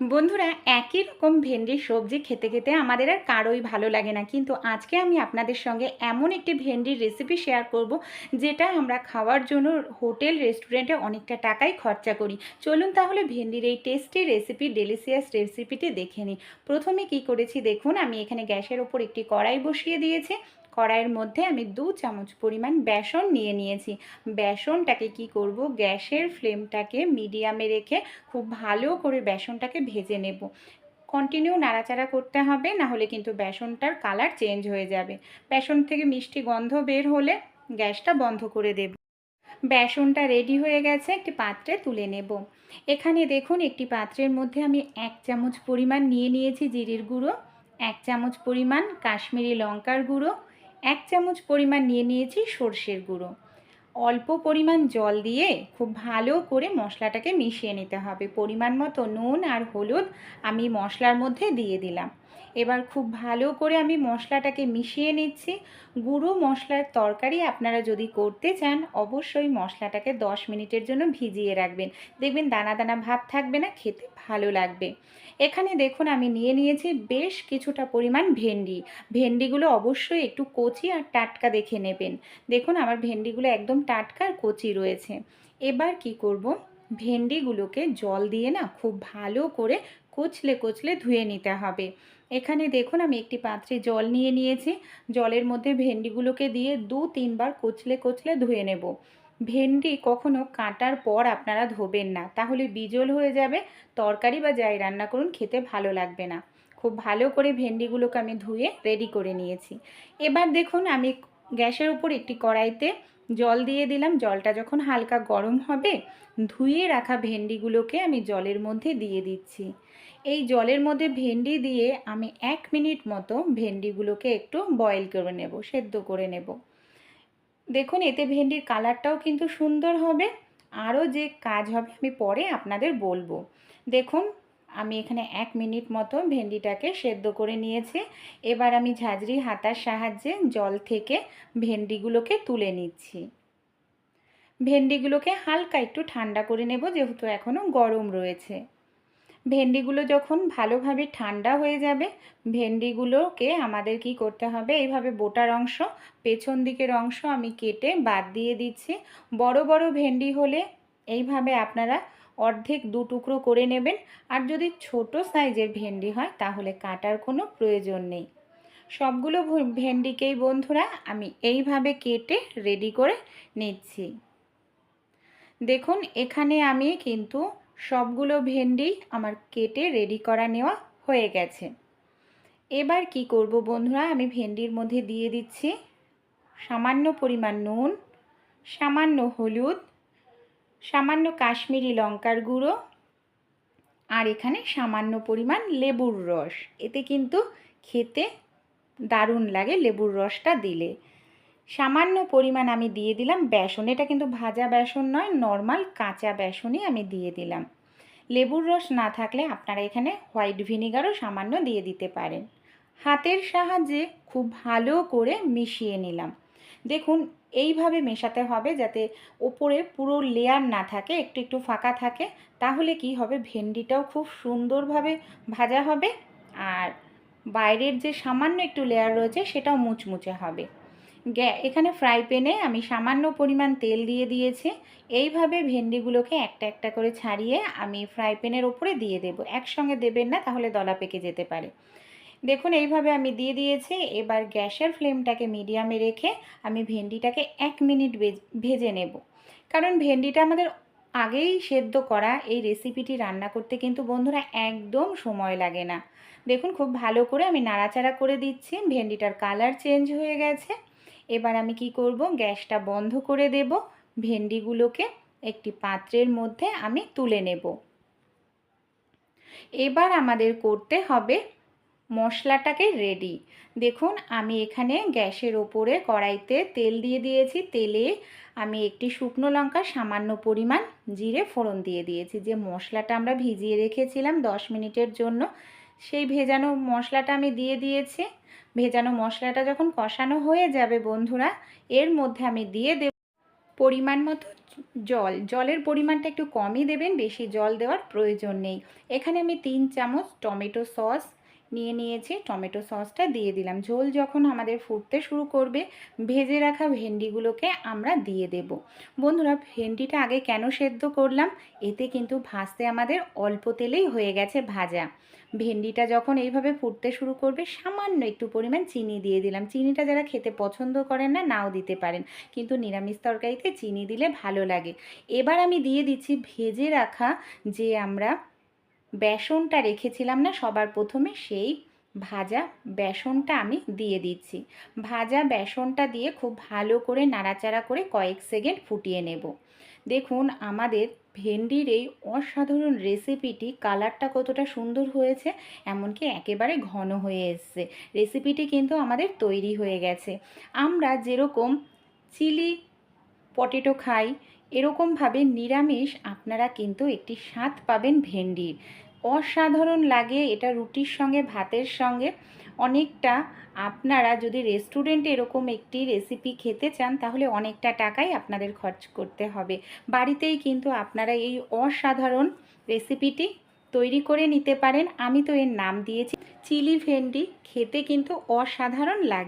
বন্ধুরা, একই রকম ভেন্ডির সবজি খেতে খেতে আমাদের আর কারোই ভালো লাগে না। কিন্তু আজকে আমি আপনাদের সঙ্গে এমন একটি ভেন্ডির রেসিপি শেয়ার করব, যেটা আমরা খাওয়ার জন্য হোটেল রেস্টুরেন্টে অনেকটা টাকাই খরচা করি। চলুন তাহলে ভেন্ডির এই টেস্টি রেসিপি ডেলিসিয়াস রেসিপিটি দেখে নিই। প্রথমে কি করেছি দেখুন, আমি এখানে গ্যাসের ওপর একটি কড়াই বসিয়ে দিয়েছি। কড়াইয়ের মধ্যে আমি দু চামচ পরিমাণ বেসন নিয়ে নিয়েছি। বেসনটাকে কি করব? গ্যাসের ফ্লেমটাকে মিডিয়ামে রেখে খুব ভালো করে বেসনটাকে ভেজে নেব। কন্টিনিউ নাড়াচাড়া করতে হবে, না হলে কিন্তু বেসনটার কালার চেঞ্জ হয়ে যাবে। বেসন থেকে মিষ্টি গন্ধ বের হলে গ্যাসটা বন্ধ করে দেব। বেসনটা রেডি হয়ে গেছে, একটি পাত্রে তুলে নেব। এখানে দেখুন, একটি পাত্রের মধ্যে আমি এক চামচ পরিমাণ নিয়ে নিয়েছি জিরির গুঁড়ো, এক চামচ পরিমাণ কাশ্মীরি লঙ্কার গুঁড়ো এক চামচ পরিমাণ নিয়ে নিয়েছি সর্ষের গুঁড়ো। অল্প পরিমাণ জল দিয়ে খুব ভালো করে মশলাটাকে মিশিয়ে নিতে হবে। পরিমাণ মতো নুন আর হলুদ আমি মশলার মধ্যে দিয়ে দিলাম। এবার খুব ভালো করে আমি মশলাটাকে মিশিয়ে নিচ্ছি। গুঁড়ো মশলার তরকারি আপনারা যদি করতে চান, অবশ্যই মশলাটাকে দশ মিনিটের জন্য ভিজিয়ে রাখবেন। দেখবেন দানা দানা ভাব থাকবে না, খেতে ভালো লাগবে। এখানে দেখুন আমি নিয়ে নিয়েছি বেশ কিছুটা পরিমাণ ভেন্ডি। ভেন্ডিগুলো অবশ্যই একটু কচি আর টাটকা দেখে নেবেন। দেখুন আমার ভেন্ডিগুলো একদম টাটকা আর কচি রয়েছে। এবার কি করব? ভেন্ডিগুলোকে জল দিয়ে না খুব ভালো করে কচলে কচলে ধুয়ে নিতে হবে। এখানে দেখুন, আমি একটি পাত্রে জল নিয়ে নিয়েছি। জলের মধ্যে ভেন্ডিগুলোকে দিয়ে দু, তিনবার কচলে কচলে ধুয়ে নেব। ভেন্ডি কখনো কাটার পর আপনারা ধোবেন না। তাহলে বিজল হয়ে যাবে, তরকারি বা যাই রান্না করুন, খেতে ভালো লাগবে না। খুব ভালো করে ভেন্ডিগুলোকে আমি ধুয়ে রেডি করে নিয়েছি। এবার দেখুন, আমি গ্যাসের উপর একটি কড়াইতে জল দিয়ে দিলাম। জলটা যখন হালকা গরম হবে, ধুয়ে রাখা ভেন্ডিগুলোকে আমি জলের মধ্যে দিয়ে দিচ্ছি। এই জলের মধ্যে ভেন্ডি দিয়ে আমি এক মিনিট মতো ভেন্ডিগুলোকে একটু বয়েল করে নেব, সেদ্ধ করে নেব। দেখুন, এতে ভেন্ডির কালারটাও কিন্তু সুন্দর হবে। আরও যে কাজ হবে আমি পরে আপনাদের বলব। দেখুন আমি এখানে এক মিনিট মতো ভেন্ডিটাকে সেদ্ধ করে নিয়েছি। এবার আমি ঝাঁঝরি হাতার সাহায্যে জল থেকে ভেন্ডিগুলোকে তুলে নিচ্ছি। ভেন্ডিগুলোকে হালকা একটু ঠান্ডা করে নেব, যেহেতু এখনও গরম রয়েছে। ভেন্ডিগুলো যখন ভালোভাবে ঠান্ডা হয়ে যাবে, ভেন্ডিগুলোকে আমাদের কি করতে হবে? এইভাবে বোটার অংশ, পেছন দিকের অংশ আমি কেটে বাদ দিয়ে দিচ্ছি। বড় বড় ভেন্ডি হলে এইভাবে আপনারা অর্ধেক দু টুকরো করে নেবেন। আর যদি ছোট সাইজের ভেন্ডি হয়, তাহলে কাটার কোনো প্রয়োজন নেই। সবগুলো ভেন্ডিকেই বন্ধুরা, আমি এইভাবে কেটে রেডি করে নিচ্ছি। দেখুন, এখানে আমি কিন্তু সবগুলো ভেন্ডি আমার কেটে রেডি করা নেওয়া হয়ে গেছে। এবার কি করব বন্ধুরা, আমি ভেন্ডির মধ্যে দিয়ে দিচ্ছি সামান্য পরিমাণ নুন, সামান্য হলুদ সামান্য কাশ্মীরি লঙ্কার গুঁড়ো আর এখানে সামান্য পরিমাণ লেবুর রস। এতে কিন্তু খেতে দারুণ লাগে লেবুর রসটা দিলে। সামান্য পরিমাণ আমি দিয়ে দিলাম বেসন। এটা কিন্তু ভাজা বেসন নয়, নর্মাল কাঁচা বেসনই আমি দিয়ে দিলাম। লেবুর রস না থাকলে আপনারা এখানে হোয়াইট ভিনিগারও সামান্য দিয়ে দিতে পারেন। হাতের সাহায্যে খুব ভালো করে মিশিয়ে নিলাম। দেখুন, এইভাবে মেশাতে হবে যাতে ওপরে পুরো লেয়ার না থাকে, একটু একটু ফাঁকা থাকে। তাহলে কি হবে? ভেন্ডিটাও খুব সুন্দরভাবে ভাজা হবে আর বাইরের যে সামান্য একটু লেয়ার রয়েছে সেটাও মুচমুচে হবে। এখানে ফ্রাই প্যানে আমি সামান্য পরিমাণ তেল দিয়ে দিয়েছি। এইভাবে ভেন্ডিগুলোকে একটা একটা করে ছাড়িয়ে আমি ফ্রাই প্যানের ওপরে দিয়ে দেব। একসঙ্গে দেবেন না, তাহলে দলা পেকে যেতে পারে। দেখুন, এইভাবে আমি দিয়ে দিয়েছি। এবার গ্যাসের ফ্লেমটাকে মিডিয়ামে রেখে আমি ভেন্ডিটাকে এক মিনিট ভেজে নেব। কারণ ভেন্ডিটা আমাদের আগেই সেদ্ধ করা এই রেসিপিটি রান্না করতে কিন্তু বন্ধুরা একদম সময় লাগে না। দেখুন, খুব ভালো করে আমি নাড়াচাড়া করে দিচ্ছি। ভেন্ডিটার কালার চেঞ্জ হয়ে গেছে। এবার আমি কি করব? গ্যাসটা বন্ধ করে দেব। ভেন্ডিগুলোকে একটি পাত্রের মধ্যে আমি তুলে নেব। এবার আমাদের করতে হবে মশলাটাকে রেডি দেখুন, আমি এখানে গ্যাসের ওপরে কড়াইতে তেল দিয়ে দিয়েছি। তেলে আমি একটি শুকনো লঙ্কা, সামান্য পরিমাণ জিরে ফোড়ন দিয়ে দিয়েছি। যে মশলাটা আমরা ভিজিয়ে রেখেছিলাম দশ মিনিটের জন্য, সেই ভেজানো মশলাটা আমি দিয়ে দিয়েছি। ভেজানো মশলাটা যখন কষানো হয়ে যাবে বন্ধুরা, এর মধ্যে আমি দিয়ে দেব পরিমাণ মতো জল। জলের পরিমাণটা একটু কমই দেবেন, বেশি জল দেওয়ার প্রয়োজন নেই। এখানে আমি তিন চামচ টমেটো সস নিয়ে নিয়েছি, টমেটো সসটা দিয়ে দিলাম। ঝোল যখন আমাদের ফুটতে শুরু করবে, ভেজে রাখা ভেন্ডিগুলোকে আমরা দিয়ে দেব। বন্ধুরা, ভেন্ডিটা আগে কেন সেদ্ধ করলাম? এতে কিন্তু ভাজতে আমাদের অল্প তেলেই হয়ে গেছে ভাজা। ভেন্ডিটা যখন এইভাবে ফুটতে শুরু করবে, সামান্য একটু পরিমাণ চিনি দিয়ে দিলাম। চিনিটা যারা খেতে পছন্দ করেন না, নাও দিতে পারেন। কিন্তু নিরামিষ তরকারিতে চিনি দিলে ভালো লাগে। এবার আমি দিয়ে দিচ্ছি ভেজে রাখা যে আমরা বেসনটা রেখেছিলাম না, সবার প্রথমে সেই ভাজা বেসনটা আমি দিয়ে দিচ্ছি। ভাজা বেসনটা দিয়ে খুব ভালো করে নাড়াচাড়া করে কয়েক সেকেন্ড ফুটিয়ে নেব। দেখুন, আমাদের ভেন্ডির এই অসাধারণ রেসিপিটি কালারটা কতটা সুন্দর হয়েছে, এমনকি একেবারে ঘন হয়ে এসছে। রেসিপিটি কিন্তু আমাদের তৈরি হয়ে গেছে। আমরা যেরকম চিলি পটেটো খাই, এরকমভাবে নিরামিষ আপনারা কিন্তু একটি স্বাদ পাবেন ভেন্ডির। অসাধারণ লাগে এটা রুটির সঙ্গে, ভাতের সঙ্গে। অনেকটা আপনারা যদি রেস্টুরেন্টে এরকম একটি রেসিপি খেতে চান, তাহলে অনেকটা টাকাই আপনাদের খরচ করতে হবে। বাড়িতেই কিন্তু আপনারা এই অসাধারণ রেসিপিটি তৈরি করে নিতে পারেন। আমি তো এর নাম দিয়েছি। চিলি ভেন্ডি খেতে কিন্তু অসাধারণ লাগে।